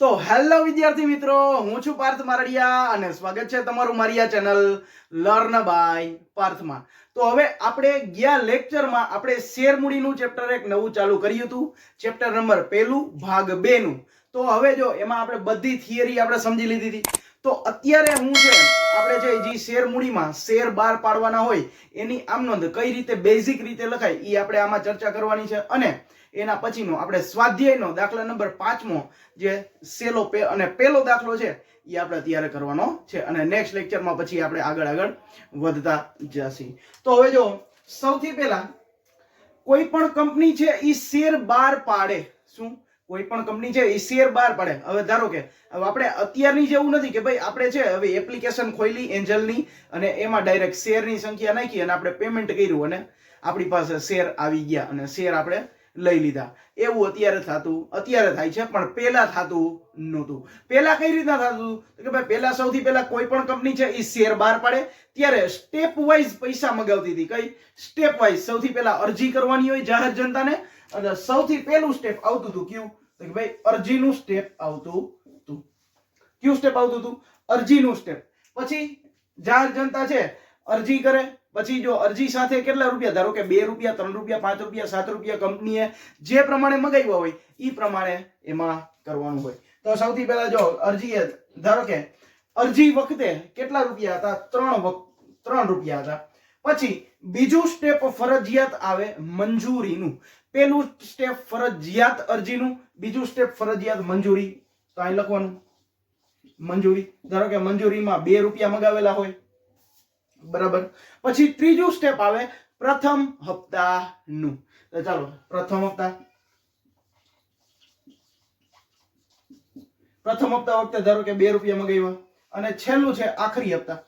તો હેલો વિદ્યાર્થી મિત્રો, હું છું પાર્થ મારડિયા અને સ્વાગત છે તમારું મારી આ ચેનલ લર્ન બાય પાર્થમાં. તો હવે આપણે ગયા લેક્ચરમાં આપણે શેરમૂડીનું ચેપ્ટર એક નવું ચાલુ કર્યું હતું ચેપ્ટર નંબર પહેલું, ભાગ બે નું તો હવે જો એમાં આપણે બધી થિયરી આપણે સમજી લીધી હતી. તો અત્યારે હું છે, આપણે જે જે શેર મૂડીમાં શેર બહાર પાડવાના હોય, એની આમ નોંધ કઈ રીતે બેઝિક રીતે લખાય એ આપણે આમાં ચર્ચા કરવાની છે. અને એના પછીનો આપણે સ્વાધ્યાયનો દાખલા નંબર પાંચમો જે સેલો પે અને પેલો દાખલો છે એ આપણે અત્યારે કરવાનો છે. અને નેક્સ્ટ લેક્ચરમાં પછી આપણે આગળ આગળ વધતા જશે. તો હવે જો, સૌથી પહેલા કોઈ પણ કંપની છે એ શેર બહાર પાડે. શું? કોઈ પણ કંપની છે, એ શેર બહાર પાડે. હવે ધારો કે, હવે આપણે અત્યારની જેવું નથી કે ભાઈ આપણે છે, હવે એપ્લિકેશન ખોલી એન્જલની અને એમાં ડાયરેક્ટ શેરની સંખ્યા નાખી અને આપણે પેમેન્ટ કર્યું અને આપણી પાસે શેર આવી ગયા અને શેર આપણે લઈ લીધા. એવું અત્યારે થતું, અત્યારે થાય છે, પણ પહેલા થતું નહોતું. પહેલા કઈ રીતના થતું? કે ભાઈ પહેલા સૌથી પહેલા કોઈ પણ કંપની છે, એ શેર બહાર પાડે, ત્યારે સ્ટેપ વાઇઝ પૈસા મગાવતી હતી. કઈ? સ્ટેપ વાઇઝ સૌથી પહેલા અરજી કરવાની હોય જાહેર જનતાને અને સૌથી પહેલું સ્ટેપ આવતું હતું કયું? તો કે ભાઈ, અરજીનું સ્ટેપ આવતું હતું કયું સ્ટેપ આવતું હતું અરજીનું સ્ટેપ પછી જાહેર જનતા છે, અરજી કરે. પછી જો અરજી સાથે કેટલા રૂપિયા? ધારો કે બે રૂપિયા, ત્રણ રૂપિયા, પાંચ રૂપિયા, સાત રૂપિયા કંપનીએ જે પ્રમાણે મગાવ્યા હોય એ પ્રમાણે એમાં કરવાનું હોય. તો સૌથી પહેલા જો અરજી ધારો કે અરજી વખતે કેટલા રૂપિયા હતા? ત્રણ ત્રણ રૂપિયા હતા. પછી બીજું સ્ટેપ ફરજિયાત આવે મંજૂરીનું. પેલું સ્ટેપ ફરજિયાત અરજીનું, બીજું સ્ટેપ ફરજિયાત મંજૂરી. તો અહીં લખવાનું. મંજૂરી. ધારો કે મંજૂરીમાં બે રૂપિયા મગાવેલા હોય. બરાબર. પછી ત્રીજું સ્ટેપ આવે પ્રથમ હપ્તાનું. તો ચાલો, પ્રથમ હપ્તા. પ્રથમ હપ્તા વખતે ધારો કે બે રૂપિયા મગાવ્યા. અને છેલ્લું છે આખરી હપ્તા.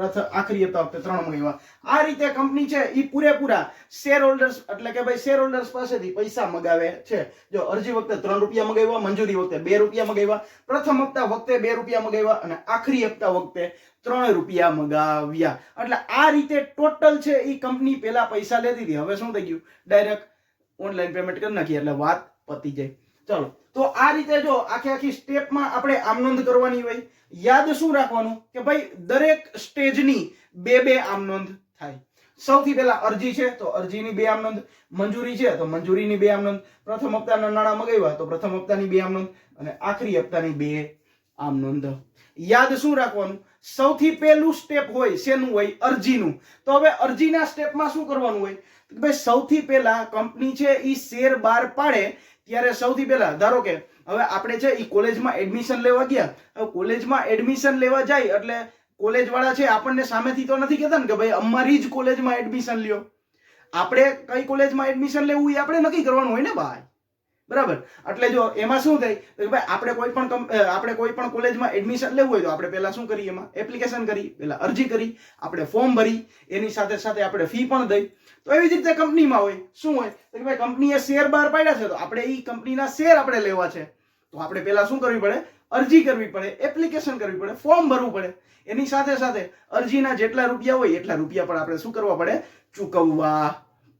આખરી હપ્તા વખતે ત્રણ મગાવ્યા આ રીતે કંપની છે એ પૂરેપૂરા શેર હોલ્ડર્સ એટલે કે ભાઈ શેર હોલ્ડર્સ પાસેથી પૈસા મગાવે છે. જો અરજી વખતે ત્રણ રૂપિયા મગાવ્યા, મંજૂરી વખતે બે રૂપિયા મગાવ્યા, પ્રથમ હપ્તા વખતે બે રૂપિયા મગાવ્યા અને આખરી હપ્તા વખતે ત્રણ રૂપિયા મગાવ્યા. એટલે આ રીતે ટોટલ છે એ કંપની પહેલા પૈસા લેતી હતી. હવે શું થઈ ગયું? ડાયરેક્ટ ઓનલાઈન પેમેન્ટ કરી નાખી. એટલે વાત પતી જાય. ચલો. તો આ રીતે જો આખી આખી સ્ટેપમાં આપણે આમ નોંધ કરવાની હોય, યાદ શું રાખવાનું? કે ભાઈ, દરેક સ્ટેજની બે બે આમ નોંધ થાય. સૌથી પહેલા અરજી છે, તો અરજીની બે આમ નોંધ. મંજૂરી છે, તો મંજૂરીની બે આમ નોંધ. પ્રથમ હપ્તાના નાણાં મગાવ્યા તો પ્રથમ હપ્તાની બે આમ નોંધ. અને આખરી હપ્તાની બે આમ નોંધ યાદ શું રાખવાનું? સૌથી પહેલું સ્ટેપ હોય શેનું હોય? અરજીનું. તો હવે અરજીના સ્ટેપમાં શું કરવાનું હોય? ભાઈ સૌથી પહેલા કંપની છે એ શેર બહાર પાડે ત્યારે સૌથી પહેલા, ધારો કે હવે આપણે છે એ કોલેજમાં એડમિશન લેવા ગયા. હવે કોલેજમાં એડમિશન લેવા જાય એટલે કોલેજ વાળા છે આપણને સામેથી તો નથી કહેતા ને કે ભાઈ અમારી જ કોલેજમાં એડમિશન લ્યો. આપણે કઈ કોલેજમાં એડમિશન લેવું એ આપણે નક્કી કરવાનું હોય ને ભાઈ? બરાબર? એટલે જો એમાં શું થાય? તો ભાઈ, આપણે કોઈ પણ આપણે કોઈ પણ કોલેજમાં એડમિશન લેવું હોય તો આપણે પહેલા શું કરીએ એમાં? એપ્લિકેશન કરી, પહેલા અરજી કરી, આપણે ફોર્મ ભરી, એની સાથે સાથે આપણે ફી પણ દઈ. તો એવી જ રીતે કંપનીમાં હોય. શું હોય? તો કે ભાઈ કંપનીએ શેર બહાર પાડ્યા છે, તો આપણે એ કંપનીના શેર આપણે લેવા છે. તો આપણે પહેલા શું કરવી પડે? અરજી કરવી પડે એપ્લિકેશન કરવી પડે ફોર્મ ભરવું પડે. એની સાથે સાથે અરજીના જેટલા રૂપિયા હોય એટલા રૂપિયા પણ આપણે શું કરવા પડે? ચૂકવવા.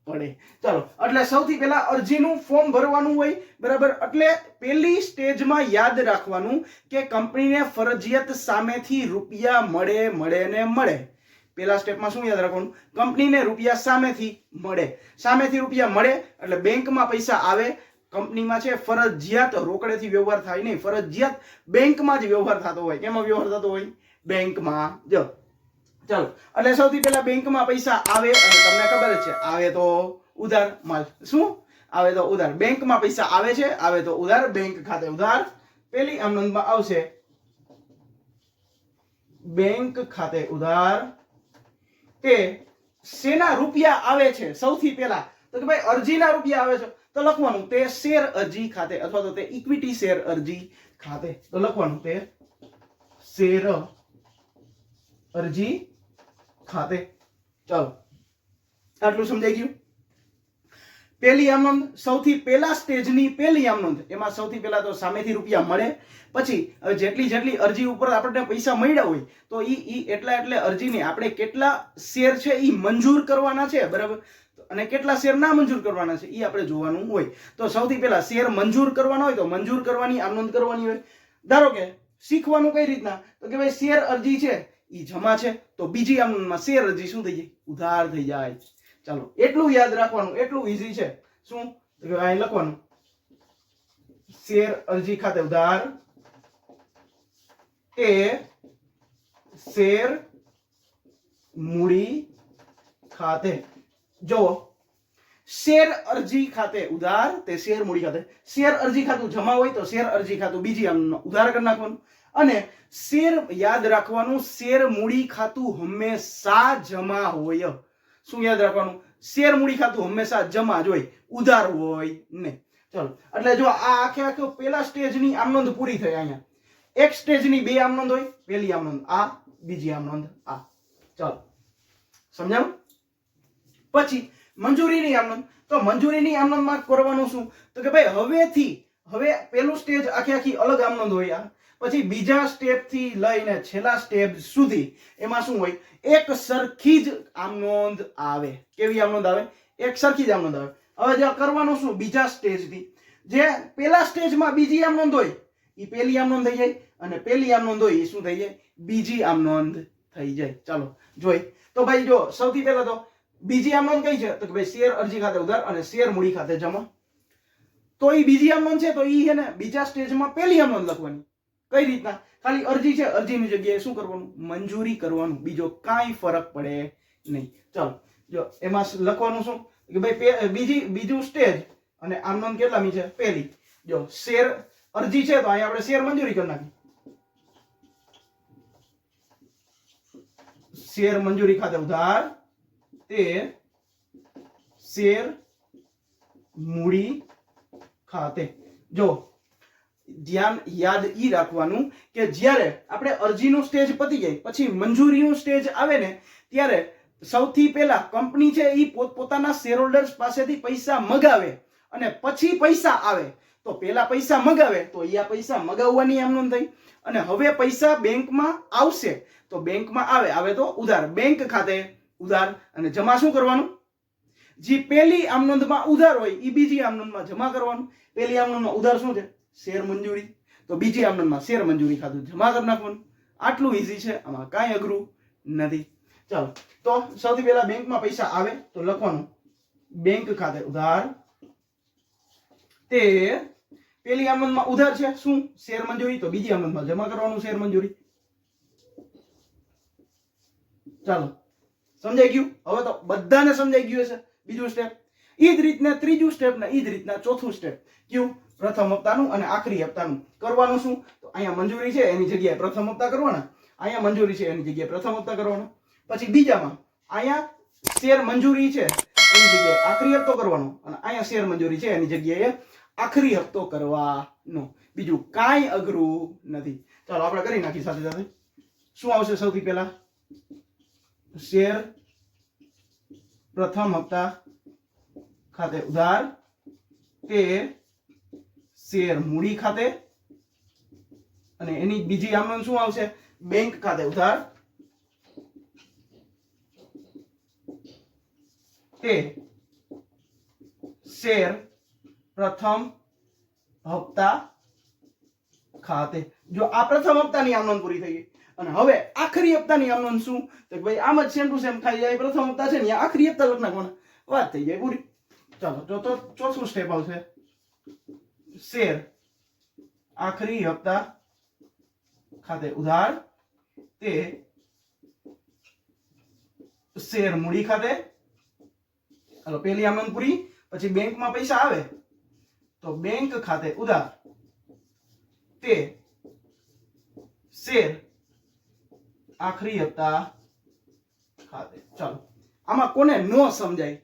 પડે ચાલો, એટલે સૌથી પહેલા અરજીનું ફોર્મ ભરવાનું હોય, બરાબર? એટલે પહેલી સ્ટેજમાં યાદ રાખવાનું કે કંપનીને ફરજિયાત સામેથી રૂપિયા મળે મળે ને મળે. પહેલા સ્ટેપમાં શું યાદ રાખવાનું? કંપનીને રૂપિયા સામેથી મળે. સામેથી રૂપિયા મળે, એટલે બેંકમાં પૈસા આવે. કંપનીમાં છે, ફરજિયાત રોકડેથી વ્યવહાર થાય નહીં. ફરજિયાત બેંકમાં જ વ્યવહાર થતો હોય. કેમાં વ્યવહાર થતો હોય? બેંકમાં. જો ચાલો. એટલે સૌથી પહેલા બેંકમાં પૈસા આવે અને તમને ખબર જ છે, આવે તો ઉધાર માલ. શું? આવે તો ઉધાર. બેંકમાં પૈસા આવે છે, આવે તો ઉધાર. બેંક ખાતે ઉધાર. પેલી આમ નોંધમાં આવશે. બેંક ખાતે ઉધાર તે શેના રૂપિયા આવે છે? સૌથી પહેલા તો કે ભાઈ અરજીના રૂપિયા આવે છે. તો લખવાનું તે શેર અરજી ખાતે અથવા તો તે ઇક્વિટી શેર અરજી ખાતે. તો લખવાનું તે શેર અરજી ખાતે ચાલો. આટલું સમજાઈ ગયું? પહેલી આમ સૌથી પહેલા સ્ટેજની પહેલી આમ એમાં સૌથી પહેલા તો સામેથી રૂપિયા મળે. પછી જેટલી જેટલી અરજી ઉપર આપણને પૈસા મળ્યા હોય, તો ઈ એટલા એટલે અરજીને આપણે કેટલા શેર છે એ મંજૂર કરવાના છે, બરાબર? અને કેટલા શેર ના મંજૂર કરવાના છે એ આપણે જોવાનું હોય. તો સૌથી પહેલા શેર મંજૂર કરવાના હોય, તો મંજૂર કરવાની આનંદ કરવાની હોય. ધારો કે, શીખવાનું કઈ રીતના? તો કે ભાઈ શેર અરજી છે એ જમા છે. તો બીજી આમ નોંધમાં શેર અરજી શું થઈ જાય ઉધાર થઈ જાય. ચાલો, એટલું યાદ રાખવાનું, એટલું ઈઝી છે. શું? તો કે અહીં લખવાનું. શેર અરજી ખાતે ઉધાર. એ શેર મૂડી ખાતે. જો શેર અરજી ખાતે ઉધાર, તે શેર મૂડી ખાતે. શેર અરજી ખાતું જમા હોય તો શેર અરજી ખાતું બીજી આમ ઉધાર કરી નાખવાનું. અને શેર યાદ રાખવાનું, શેર મૂડી ખાતું હંમેશા જમા હોય. શું યાદ રાખવાનું? શેર મૂડી ખાતું હંમેશા જમા જ હોય. ઉધાર હોય ને. ચલો, એટલે જો આ આખે આખો પેલા સ્ટેજની આમ પૂરી થઈ અહીંયા. એક સ્ટેજની બે આમનંદ હોય, પેલી આમ આ, બીજી આમ આ. ચાલો સમજાવું પછી મંજૂરીની આમ તો મંજૂરીની આમ નોંધમાં કરવાનું શું? તો કે ભાઈ હવેથી, હવે પેલું સ્ટેજ આખી આખી અલગ આમનંદ હોય આ. પછી બીજા સ્ટેપથી લઈને છેલ્લા સ્ટેપ સુધી એમાં શું હોય એક સરખી જ આમ નોંધ આવે કેવી આમ નોંધ આવે એક સરખી જ આમ નોંધ આવે હવે જે કરવાનું શું બીજા સ્ટેજથી જે પેલા સ્ટેજમાં બીજી આમ નોંધ હોય એ પેલી આમ નોંધ થઈ જાય અને પેલી આમ નોંધ હોય એ શું થઈ જાય બીજી આમ નોંધ થઈ જાય ચાલો જોઈ તો ભાઈ જો સૌથી પહેલા તો બીજી આમ નોંધ કઈ છે તો કે ભાઈ શેર અરજી ખાતે ઉધાર અને શેર મૂડી ખાતે જમા તો એ બીજી આમ નોંધ છે તો એ છે ને બીજા સ્ટેજમાં પેલી આમ નોંધ લખવાની કઈ રીતના? ખાલી અરજી છે, અરજીની જગ્યાએ શું કરવાનું? મંજૂરી કરવાનું. બીજો કાંઈ ફરક પડે નહીં. ચાલો, જો એમાં લખવાનું શું? કે ભાઈ બીજી, બીજું સ્ટેજ અને આમ નોંધ કેટલામી છે? પહેલી. જો, શેર, અરજી છે, તો અહીંયા આપણે શેર મંજૂરી કરી નાખી. શેર મંજૂરી ખાતે ઉધાર, તે શેર મૂડી ખાતે. જો ધ્યાન યાદ ઈ રાખવાનું કે જ્યારે આપણે અરજીનું સ્ટેજ પતી જાય, પછી મંજૂરીનું સ્ટેજ આવે ને, ત્યારે સૌથી પહેલા કંપની છે એ પોતપોતાના શેરહોલ્ડર્સ પાસેથી પૈસા મગાવે અને પછી પૈસા આવે. તો પહેલા પૈસા મગાવે, તો એ પૈસા મગાવવાની આમ નોંધ થઈ. અને હવે પૈસા બેંકમાં આવશે, તો બેંકમાં આવે. આવે તો ઉધાર. બેંક ખાતે ઉધાર. અને જમા શું કરવાનું? જે પહેલી આમ નોંધમાં ઉધાર હોય એ બીજી આમ નોંધમાં જમા કરવાનું. પેલી આમ નોંધમાં ઉધાર શું છે? શેર મંજૂરી. તો બીજી આમ શેર મંજૂરી ખાતું જમા કરી નાખવાનું આટલું ઈઝી છે. આમાં કાંઈ અઘરું નથી. ચાલો, તો સૌથી પહેલા બેંકમાં પૈસા આવે તો લખવાનું. બેંક ખાતે ઉધાર. તે પેલી આમદમાં ઉધાર છે. શું? શેર મંજૂરી. તો બીજી આમદમાં જમા કરવાનું શેર મંજૂરી. ચાલો, સમજાઈ ગયું? હવે તો બધાને સમજાઈ ગયું હશે. બીજું સ્ટેપ ઈ જ રીતના ત્રીજું સ્ટેપ ને ઈ જ રીતના ચોથું સ્ટેપ કયું? પ્રથમ હપ્તાનું અને આખરી હપ્તાનું. કરવાનું શું? તો અહીંયા મંજૂરી છે, એની જગ્યાએ પ્રથમ હપ્તા કરવાના. અહીંયા મંજૂરી છે, એની જગ્યાએ પ્રથમ હપ્તા કરવાનો. પછી બીજામાં, અહીંયા શેર મંજૂરી છે, એની જગ્યાએ આખરી હપ્તો કરવાનો. અને અહીંયા શેર મંજૂરી છે, એની જગ્યાએ આખરી હપ્તો કરવાનો. બીજું કાંઈ અઘરું નથી. ચાલો, આપણે કરી નાખીએ સાથે સાથે. શું આવશે સૌથી પહેલા? શેર, પ્રથમ હપ્તા, ખાતે ઉધાર, તે શેર મૂડી ખાતે અને એની બીજી આમનો શું આવશે? બેંક ખાતે ઉધાર. તે શેર પ્રથમ હપ્તા ખાતે. જો આ પ્રથમ હપ્તાની આમનોંધ પૂરી થઈ ગઈ. અને હવે આખરી હપ્તાની આમનોંધ શું? તો ભાઈ આમ જ સેમ ટુ સેમ ખાઈ જાય પ્રથમ હપ્તા છે ને આખરી હપ્તા લખ નાખવાના. વાત થઈ જાય પૂરી. ચાલો, તો ચોથું સ્ટેપ આવશે. શેર આખરી હપ્તા ખાતે ઉધાર તે શેર મૂડી ખાતે પેલી આમંદપુરી પછી બેંકમાં પૈસા આવે તો બેંક ખાતે ઉધાર તે શેર આખરી હપ્તા ખાતે ચાલો આમાં કોને નો સમજાય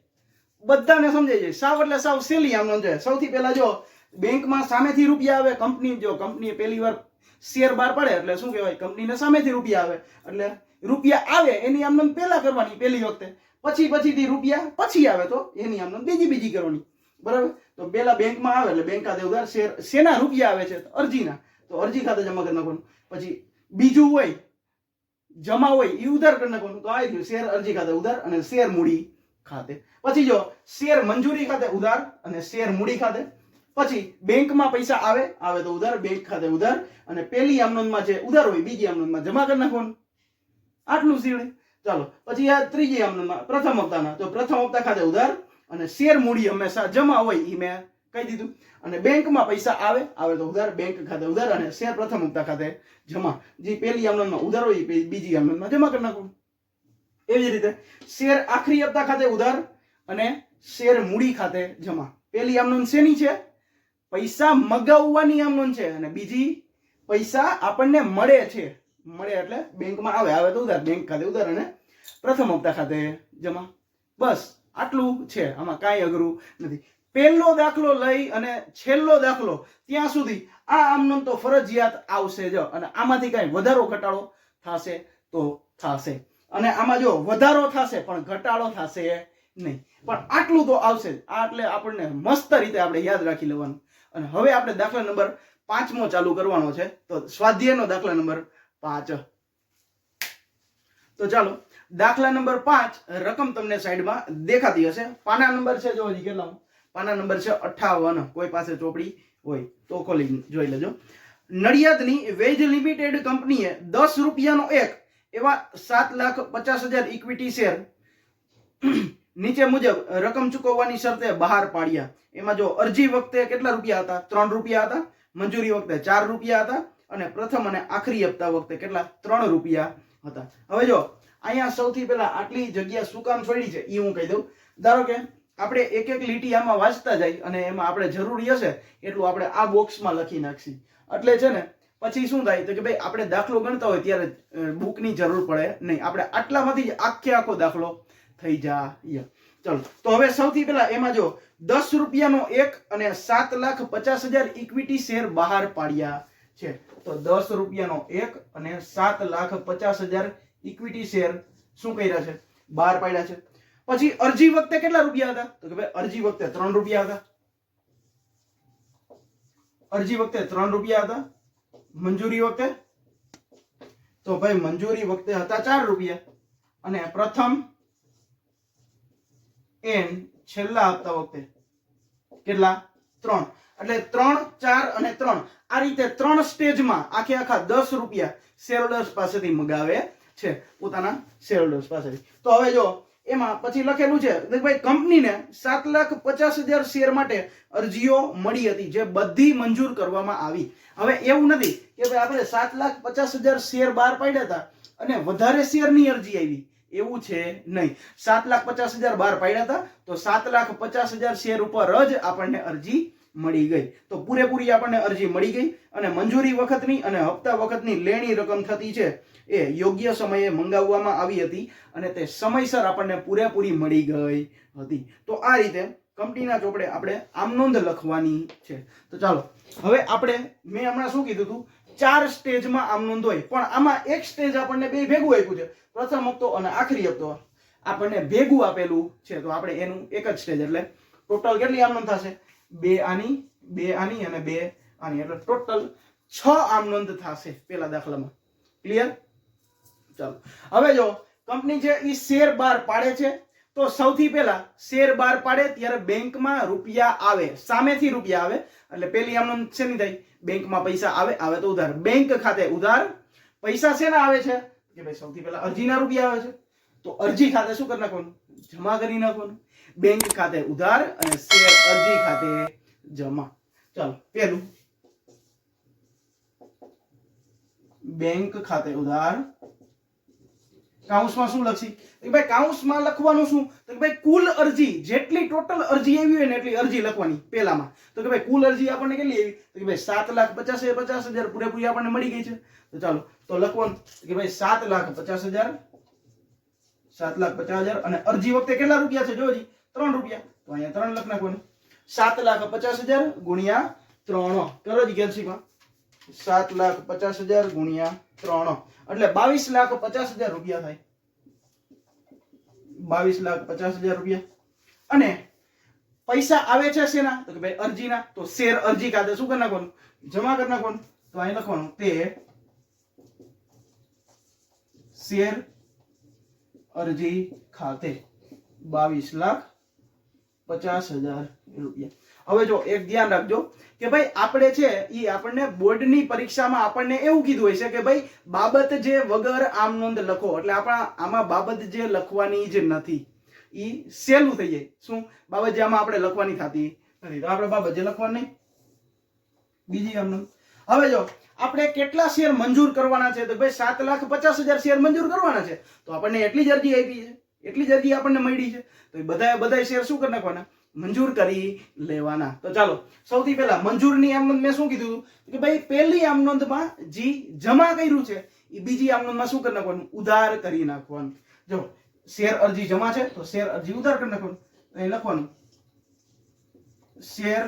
બધાને સમજાઈ જાય સાવ એટલે સાવ સેલી આમ સમજાય સૌથી પહેલા જો બેંકમાં સામેથી રૂપિયા આવે, કંપની જો કંપની પહેલી વાર શેર બહાર પડે, એટલે શું કહેવાય? કંપનીને સામેથી રૂપિયા આવે. એટલે રૂપિયા આવે, એની આમને પહેલા કરવાની, પહેલી વખતે. પછી પછીથી રૂપિયા પછી આવે, તો એની આમને બીજી બીજી કરવાની. બરાબર? તો પેલા બેંકમાં આવે, એટલે બેંક ખાતે ઉધાર, શેર, શેના રૂપિયા આવે છે? અરજીના. તો અરજી ખાતે જમા કરી નાખવાનું. પછી બીજું હોય, જમા હોય એ ઉધાર કરી નાખવાનું. તો આવી ગયું શેર અરજી ખાતે ઉધાર અને શેર મૂડી ખાતે. પછી જો શેર મંજૂરી ખાતે ઉધાર અને શેર મૂડી ખાતે પછી બેંકમાં પૈસા આવે આવે તો ઉધાર, બેંક ખાતે ઉધાર, અને પેલી આમનોંધમાં જે ઉધાર હોય, બીજી આમનોંધમાં જમા કરી નાખવાનું. આટલું સીવડે. ચાલો, પછી આ ત્રીજી આમનોંધમાં પ્રથમ હપ્તાના તો પ્રથમ હપ્તા ખાતે ઉધાર, અને શેર મૂડી હંમેશા જમા હોય એ મેં કહી દીધું. અને બેંકમાં પૈસા આવે આવે તો ઉધાર, બેંક ખાતે ઉધાર, અને શેર પ્રથમ હપ્તા ખાતે જમા. જે પેલી આમનોંધમાં ઉધાર હોય, એ બીજી આમનોંધમાં જમા કરી નાખવાનું. એવી જ રીતે, શેર આખરી હપ્તા ખાતે ઉધાર, અને શેર મૂડી ખાતે જમા. પેલી આમનોંધ શેની છે? પૈસા મગાવવાની આમનોંધ છે અને બીજી પૈસા આપણને મળે છે. મળે એટલે બેંકમાં આવે. આવે તો ઉધાર. બેંક ખાતે ઉધાર અને પ્રથમ હપ્તા ખાતે જમા. બસ, આટલું છે. આમાં કાંઈ અઘરું નથી. પહેલો દાખલો લઈ અને છેલ્લો દાખલો ત્યાં સુધી આ આમનો તો ફરજિયાત આવશે જ. અને આમાંથી કાંઈ વધારો, ઘટાડો થશે તો થશે. અને આમાં જો વધારો થશે, પણ ઘટાડો થશે નહીં. પણ આટલું તો આવશે જ. આ એટલે આપણને મસ્ત રીતે આપણે યાદ રાખી લેવાનું. અને હવે આપણે દાખલા નંબર પાંચમો ચાલુ કરવાનો છે. તો સ્વાધ્યાયનો દાખલા નંબર પાંચ. તો ચાલો, દાખલા નંબર પાંચ રકમ તમને સાઈડમાં દેખાતી હશે. પાના નંબર છે જો હજી કેટલા. પાના નંબર છે અઠાવન. કોઈ પાસે ચોપડી હોય તો ખોલી જોઈ લેજો. નડિયાદની વેજ લિમિટેડ કંપનીએ દસ રૂપિયાનો એક એવા સાત લાખ પચાસ હજાર ઇક્વિટી શેર નીચે મુજબ રકમ ચૂકવવાની શરતે બહાર પાડ્યા. એમાં જો અરજી વખતે કેટલા રૂપિયા હતા? ત્રણ રૂપિયા હતા, મંજૂરી વખતે ચાર રૂપિયા હતા અને પ્રથમ અને આખરી હપ્તા વખતે કેટલા? ત્રણ રૂપિયા હતા. હવે જો, અહીંયા સૌથી પહેલા આટલી જગ્યા શું કામ છોડી છે એ હું કહી દઉં. ધારો કે આપણે એક એક લીટી આમાં વાંચતા જાય અને એમાં આપણે જરૂરી હશે એટલું આપણે આ બોક્સમાં લખી નાખશી. એટલે છે ને, પછી શું થાય તો કે ભાઈ, આપણે દાખલો ગણતા હોય ત્યારે બુકની જરૂર પડે નહીં. આપણે આટલામાંથી જ આખે આખો દાખલો થઈ જાય ચલો. તો હવે સૌથી પહેલા એમાં જો દસ રૂપિયાનો એક અને સાત લાખ પચાસ હજાર ઇક્વિટી શેર બહાર પાડ્યા છે. તો દસ રૂપિયાનો એક અને સાત લાખ પચાસ હજાર ઇક્વિટી શેર શું કર્યા છે? બહાર પાડ્યા છે. પછી અરજી વખતે કેટલા રૂપિયા હતા? તો કે ભાઈ અરજી વખતે ત્રણ રૂપિયા હતા. અરજી વખતે ત્રણ રૂપિયા હતા. મંજૂરી વખતે? તો ભાઈ મંજૂરી વખતે હતા ચાર રૂપિયા. અને પ્રથમ એન છેલ્લા આપતા વખતે? કેટલા? ત્રણ. એટલે ત્રણ, ચાર અને ત્રણ. આ રીતે ત્રણ સ્ટેજમાં આખે આખા દસ રૂપિયા શેરહોલ્ડર્સ પાસેથી મગાવે છે. પોતાના શેરહોલ્ડર્સ પાસેથી. તો હવે જો, એમાં પછી લખેલું છે ભાઈ કંપનીને સાત લાખ પચાસ હજાર શેર માટે અરજીઓ મળી હતી, જે બધી મંજૂર કરવામાં આવી. હવે એવું નથી કે ભાઈ, આપણે સાત લાખ પચાસ હજાર શેર બહાર પાડ્યા હતા અને વધારે શેરની અરજી આવી. એવું છે નહીં. સાત લાખ પચાસ હજાર બહાર પાડ્યા હતા, તો સાત લાખ પચાસ હજાર શેર ઉપર જ આપણને અરજી મળી ગઈ. તો પૂરેપૂરી આપણને અરજી મળી ગઈ અને મંજૂરી વખતની અને હપ્તા વખતની લેણી રકમ થતી છે એ યોગ્ય સમયે મંગાવવામાં આવી હતી અને તે સમયસર આપણને પૂરેપૂરી મળી ગઈ હતી. તો આ રીતે કંપનીના ચોપડે આપણે આમ નોંધ લખવાની છે. તો ચાલો, હવે આપણે, મેં હમણાં શું કીધું હતું? ચાર સ્ટેજમાં આમ નોંધોય. પણ આમાં એક સ્ટેજ આપણને બે ભેગું આપ્યું છે. પ્રથમ હપ્તો અને આખરી હપ્તો. આપણને ભેગું આપેલું છે, તો આપણે એનું એક જ સ્ટેજ. એટલે ટોટલ કેટલી આમ નોંધ થશે? બે આની બે આની અને બે આની. એટલે ટોટલ છ આમ નોંધ થશે પેલા દાખલામાં. ક્લિયર ચાલો. હવે જો, કંપની છે એ શેર બહાર પાડે છે તો સૌથી પહેલા શેર બહાર પાડે ત્યારે બેંકમાં રૂપિયા આવે, સામેથી રૂપિયા આવે. એટલે પેલી આમ છે નહીં થાય? બેંકમાં પૈસા આવે આવે તો ઉધાર. બેંક ખાતે ઉધાર પૈસા શેના આવે છે? કે ભાઈ સૌથી પહેલા અરજીના રૂપિયા આવે છે. તો અરજી ખાતે શું કરી નાખવાનું? જમા કરી નાખવાનું. બેંક ખાતે ઉધાર અને શેર અરજી ખાતે જમા. ચાલો પેલું બેંક ખાતે ઉધાર કાઉન્સમાં શું લખી કે ભાઈ કાઉન્સમાં લખવાનું શું? તો કે ભાઈ કુલ અરજી, જેટલી ટોટલ અરજી આવી હોય ને એટલી અરજી લખવાની પહેલામાં. તો કે ભાઈ કુલ અરજી આપણને કેટલી આવી? તો કે ભાઈ સાત લાખ પચાસ પચાસ હજાર પૂરેપૂરી આપણને મળી ગઈ છે. તો ચાલો, તો લખવાનું. કે ભાઈ સાત લાખ પચાસ હજાર, સાત લાખ પચાસ હજાર અને અરજી વખતે કેટલા રૂપિયા છે? જોજી ત્રણ રૂપિયા. તો અહીંયા ત્રણ લખ નાખવાનું. સાત લાખ પચાસ હજાર ગુણ્યા ત્રણ. કરો જ કેલ્સીમાં. સાત લાખ પચાસ હજાર ગુણ્યા ત્રણ. એટલે બાવીસ લાખ પચાસ હજાર રૂપિયા થાય. બાવીસ લાખ પચાસ હજાર રૂપિયા. અને પૈસા આવે છે શેના? તો કે ભાઈ અરજીના. તો શેર અરજી ખાતે શું કરી નાખવાનું? જમા કરી નાખવાનું. તો અહીં લખવાનું તે શેર અરજી ખાતે બાવીસ લાખ પચાસ હજાર રૂપિયા. હવે જો એક ધ્યાન રાખજો કે ભાઈ આપણે છે એ આપણને બોર્ડની પરીક્ષામાં આપણને એવું કીધું હોય છે કે ભાઈ બાબત જે વગર આમ નોંધ લખો. એટલે આપણા આમાં બાબત જે લખવાની જ નથી. એ સહેલું થઈ જાય. શું? બાબત જે આમાં આપણે લખવાની થતી નથી. તો આપણે બાબત જે લખવાની બીજી આમ નોંધ હવે જો, આપણે કેટલા શેર મંજૂર કરવાના છે? તો ભાઈ સાત લાખ પચાસ હજાર શેર મંજૂર કરવાના છે. તો આપણને એટલી જ અરજી આપી છે. એટલી જ અરજી આપણને મળી છે. તો એ બધા બધા શેર શું કરી નાખવાના? મંજૂર કરી લેવાના. તો ચાલો, સૌથી પહેલા મંજૂરની આમનોંધ મેં શું કીધું? કે ભાઈ, પહેલી આમનોંધમાં જે જમા કર્યું છે એ બીજી આમનોંધમાં શું કરી નાખવાનું? ઉધાર કરી નાખવાનું. જો, શેર અરજી જમા છે, તો શેર અરજી ઉધાર કરી નાખવાનું. એ લખવાનું. શેર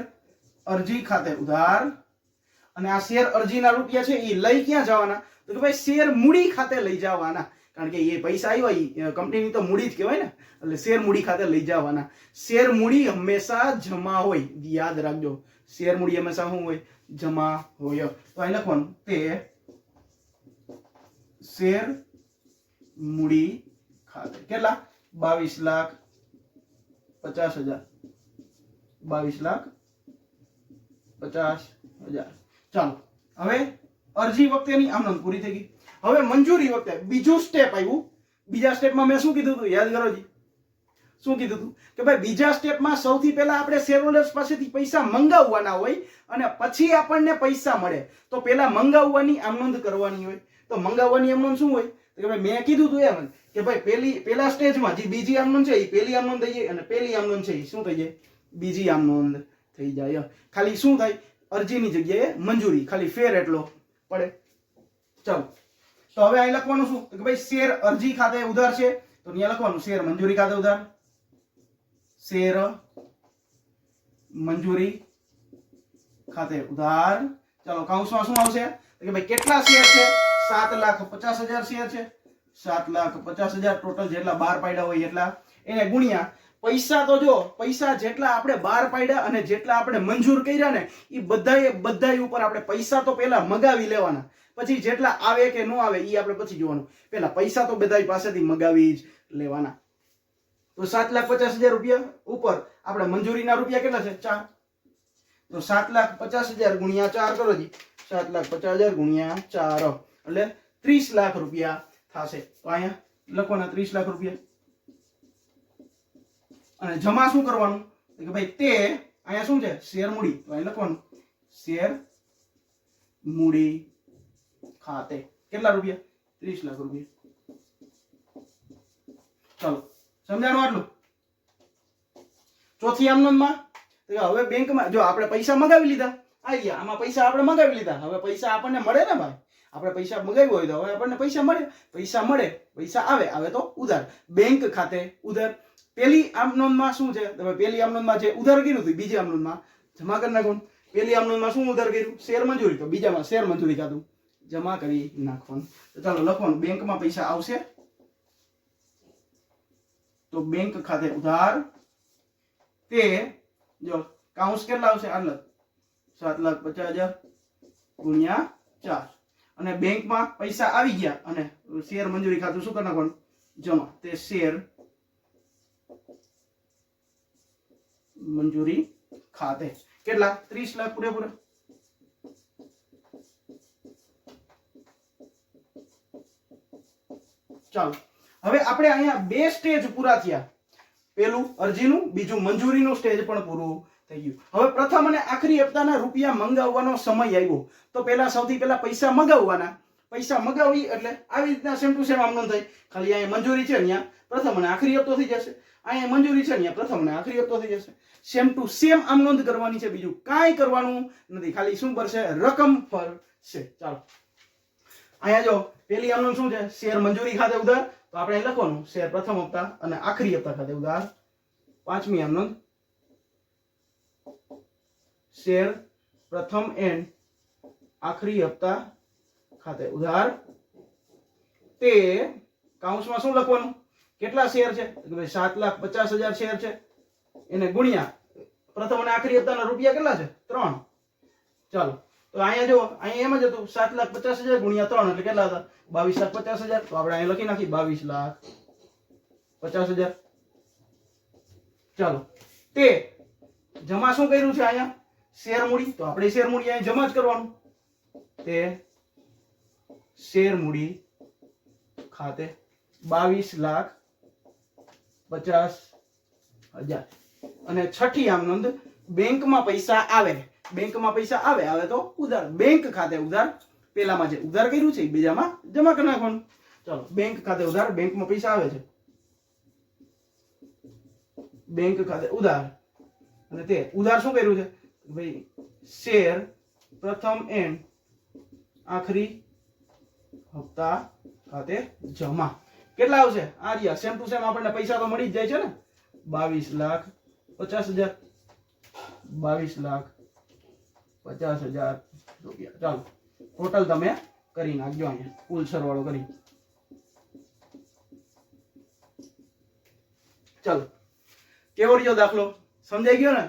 અરજી ખાતે ઉધાર. અને આ શેર અરજીના રૂપિયા છે એ લઈ ક્યાં જવાના? તો કે ભાઈ, શેર મૂડી ખાતે લઈ જવાના. કારણ કે એ પૈસા આવ્યા એ કંપનીની તો મૂડી જ કહેવાય ને. એટલે શેર મૂડી ખાતે લઈ જવાના. શેર મૂડી હંમેશા જમા હોય. યાદ રાખજો. શેર મૂડી હંમેશા શું હોય? જમા હોય. તો અહીં લખવાનું તે શેર મૂડી ખાતે. કેટલા? બાવીસ લાખ પચાસ હજાર. બાવીસ લાખ પચાસ હજાર. ચાલો. હવે અરજી વખતેની આમનોંધ પૂરી થઈ ગઈ. હવે મંજૂરી વખતે બીજું સ્ટેપ આવ્યું. બીજા સ્ટેપમાં મેં શું કીધું હતું? યાદ કરો જી. શું કીધું હતું? કે ભાઈ બીજા સ્ટેપમાં સૌથી પહેલા આપણે શેરહોલ્ડર્સ પાસેથી પૈસા મંગાવવાના હોય અને પછી આપણને પૈસા મળે. તો પહેલા મંગાવવાની આમનોંધ કરવાની હોય. તો મંગાવવાની આમનોંધ શું હોય? કે ભાઈ મેં કીધું હતું એમ કે ભાઈ પેલી, પેલા સ્ટેજમાં જે બીજી આમનોંધ છે એ પેલી આમનોંધ થઈ જાય અને પેલી આમનોંધ છે એ શું થઈ જાય? બીજી આમનોંધ થઈ જાય. ખાલી શું થાય? અરજીની જગ્યાએ મંજૂરી, ખાલી ફેર એટલો પડે. ચાલો. તો હવે અહીં લખવાનું શું? કે ભાઈ શેર અરજી ખાતે ઉધાર છે. તો અહીંયા લખવાનું, શેર મંજૂરી ખાતે ઉધાર. શેર મંજૂરી ખાતે ઉધાર. ચાલો, કૌંસમાં શું આવશે? કે ભાઈ કેટલા શેર છે? સાત લાખ પચાસ હજાર શેર છે. સાત લાખ પચાસ હજાર ટોટલ જેટલા બાર પાડ્યા હોય એટલા. એને ગુણ્યા. પૈસા તો જો, પૈસા જેટલા આપણે બાર પાડ્યા અને જેટલા આપણે મંજૂર કર્યા ને એ બધા બધા ઉપર આપણે પૈસા તો પહેલા મગાવી લેવાના. પછી જેટલા આવે કે ન આવે એ આપણે પછી જોવાનું. પહેલા પૈસા તો બધાય પાસેથી મગાવી જ લેવાના. તો સાત લાખ પચાસ હજાર રૂપિયા ઉપર આપણે મંજૂરીના રૂપિયા કેટલા છે? ચાર. તો સાત લાખ પચાસ હજાર ગુણ્યા ચાર કરો જી. સાત લાખ પચાસ હજાર ગુણ્યા ચાર. એટલે ત્રીસ લાખ રૂપિયા થશે. તો અહીંયા લખવાના ત્રીસ લાખ રૂપિયા. અને જમા શું કરવાનું? કે ભાઈ તે અહીંયા શું છે? શેર મૂડી તો અહીં લખવાનું. શેર મૂડી ખાતે કેટલા રૂપિયા? ત્રીસ લાખ રૂપિયા. ચાલો, સમજાણું આટલું? ચોથી આમનોંધમાં હવે બેંકમાં, જો આપણે પૈસા મગાવી લીધા. આવી ગયા, આમાં પૈસા આપણે મગાવી લીધા. હવે પૈસા આપણને મળે ને ભાઈ? આપણે પૈસા મગાવ્યું હોય તો હવે આપણને પૈસા મળે. પૈસા મળે, પૈસા આવે આવે તો ઉધાર. બેંક ખાતે ઉધાર. પેલી આમનોંધમાં શું છે? તમે પેલી આમનોંધમાં જે ઉધાર કર્યું હતું, બીજી આમનોંધમાં જમા કરી નાખવાનું પેલી આમનોંધમાં શું ઉધાર કર્યું? શેર મંજૂરી. તો બીજામાં શેર મંજૂરી ખાતું જમા કરી નાખવાનું. તો ચાલો, લખવાનું. બેંકમાં પૈસા આવશે. તો બેંક ખાતે ઉધાર. તે, જો કાઉન્સ કેટલા આવશે? આટલા સાત લાખ પચાસ હજાર ગુણ્યા ચાર. અને બેંકમાં પૈસા આવી ગયા અને શેર મંજૂરી ખાતું શું કરી નાખવાનું? જમા. તે શેર મંજૂરી ખાતે. કેટલા? ત્રીસ લાખ પૂરેપૂરા. ચાલો. હવે આપણે અહીંયા બે સ્ટેજ પૂરા થયા. પેલું અરજીનું, બીજું મંજૂરીનું સ્ટેજ પણ પૂરું થઈ ગયું. હવે પ્રથમ અને આખરી હપ્તાના રૂપિયા મંગાવવાનો સમય આવ્યો. તો પહેલા સૌથી પહેલા પૈસા મંગાવવાના. પૈસા મગાવી એટલે આવી રીતના સેમ ટુ સેમ આમ થાય. ખાલી અહીંયા મંજૂરી છે અહીંયા પ્રથમ અને આખરી હપ્તો થઈ જશે. અહીંયા મંજૂરી છે અહીંયા પ્રથમ અને આખરી હપ્તો થઈ જશે. સેમ ટુ સેમ આમ નોંધ કરવાની છે. બીજું કાંઈ કરવાનું નથી. ખાલી શું ભરશે? રકમ ભરશે. ચાલો. અહીંયા જો પેલી આમનું શું છે? શેર મંજૂરી ખાતે ઉધાર. તો આપણે લખવાનું, શેર પ્રથમ હપ્તા અને આખરી હપ્તા ખાતે ઉધાર. પાંચમી આમનોંધ શેર પ્રથમ એન્ડ આખરી હપ્તા ખાતે ઉધાર. તે કાઉન્સમાં શું લખવાનું? કેટલા શેર છે? કે ભાઈ સાત લાખ પચાસ હજાર શેર છે. એને ગુણ્યા પ્રથમ અને આખરી હપ્તાના રૂપિયા કેટલા છે? ત્રણ. ચાલો. તો અહીંયા જો, અહીંયા એમ જ હતું, સાત લાખ પચાસ હજાર ગુણ્યા ત્રણ, એટલે કેટલા હતા? બાવીસ લાખ પચાસ હજાર. તો આપણે અહીંયા લખી નાખી, બાવીસ લાખ પચાસ હજાર. ચાલો. તે જમા શું કર્યું છે અહીંયા? શેર મૂડી. તો આપણે શેર મૂડી અહીંયા જમા જ કરવાનું. તે શેર મૂડી ખાતે બાવીસ લાખ પચાસ હજાર. અને છઠ્ઠી આમ નોંધ બેંકમાં પૈસા આવે. બેંકમાં પૈસા આવે આવે તો ઉધાર. બેંક ખાતે ઉધાર પેલામાં જે ઉધાર કર્યું છે બીજામાં જમા કરી નાખવાનું. ચાલો. બેંક ખાતે ઉધાર બેંકમાં પૈસા આવે છે. બેંક ખાતે ઉધાર. અને તે ઉધાર શું કર્યું છે? ભાઈ શેર પ્રથમ એન્ડ આખરી હપ્તા ખાતે જમા. કેટલા આવશે? આ રહ્યા. સેમ ટુ સેમ આપણને પૈસા તો મળી જ જાય છે ને. બાવીસ લાખ પચાસ હજાર. બાવીસ લાખ પચાસ હજાર રૂપિયા. ચાલો ટોટલ તમે કરી નાખજો અહીંયા. કુલ સરવાળો કરી. ચાલો કેવો રહ્યો દાખલો? સમજાઈ ગયો ને?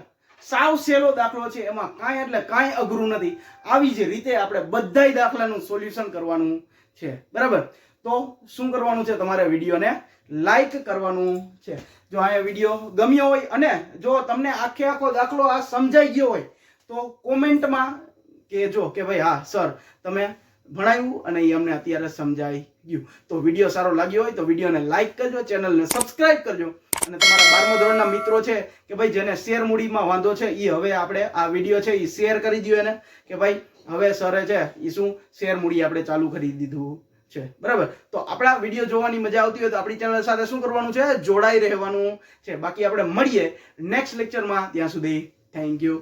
સાવ સહેલો દાખલો છે. એમાં કાંઈ એટલે કાંઈ અઘરું નથી. આવી જ રીતે આપણે બધાય દાખલાનું સોલ્યુશન કરવાનું છે. બરાબર? તો શું કરવાનું છે તમારે વિડીયોને? લાઈક કરવાનું છે. જો આ વીડિયો ગમ્યો હોય અને જો તમને આખે આખો દાખલો આ સમજાઈ ગયો હોય તો કોમેન્ટમાં કહેજો કે ભાઈ, હા, સર, તમે ભણાવ્યું અને એ અમને અત્યારે સમજાઈ ગયું. તો વીડિયો સારો લાગ્યો હોય તો વિડીયોને લાઇક કરજો, ચેનલને સબસ્ક્રાઇબ કરજો. અને તમારા બારમો ધોરણના મિત્રો છે કે ભાઈ, જેને શેર મૂડીમાં વાંધો છે એ હવે આપણે આ વીડિયો છે એ શેર કરી દઈએ એને કે ભાઈ, હવે સરે છે એ શું શેર મૂડી આપણે ચાલુ કરી દીધું છે. બરાબર? તો આપણા વીડિયો જોવાની મજા આવતી હોય તો આપણી ચેનલ સાથે શું કરવાનું છે? જોડાઈ રહેવાનું છે. બાકી આપણે મળીએ નેક્સ્ટ લેક્ચરમાં. ત્યાં સુધી થેન્ક યુ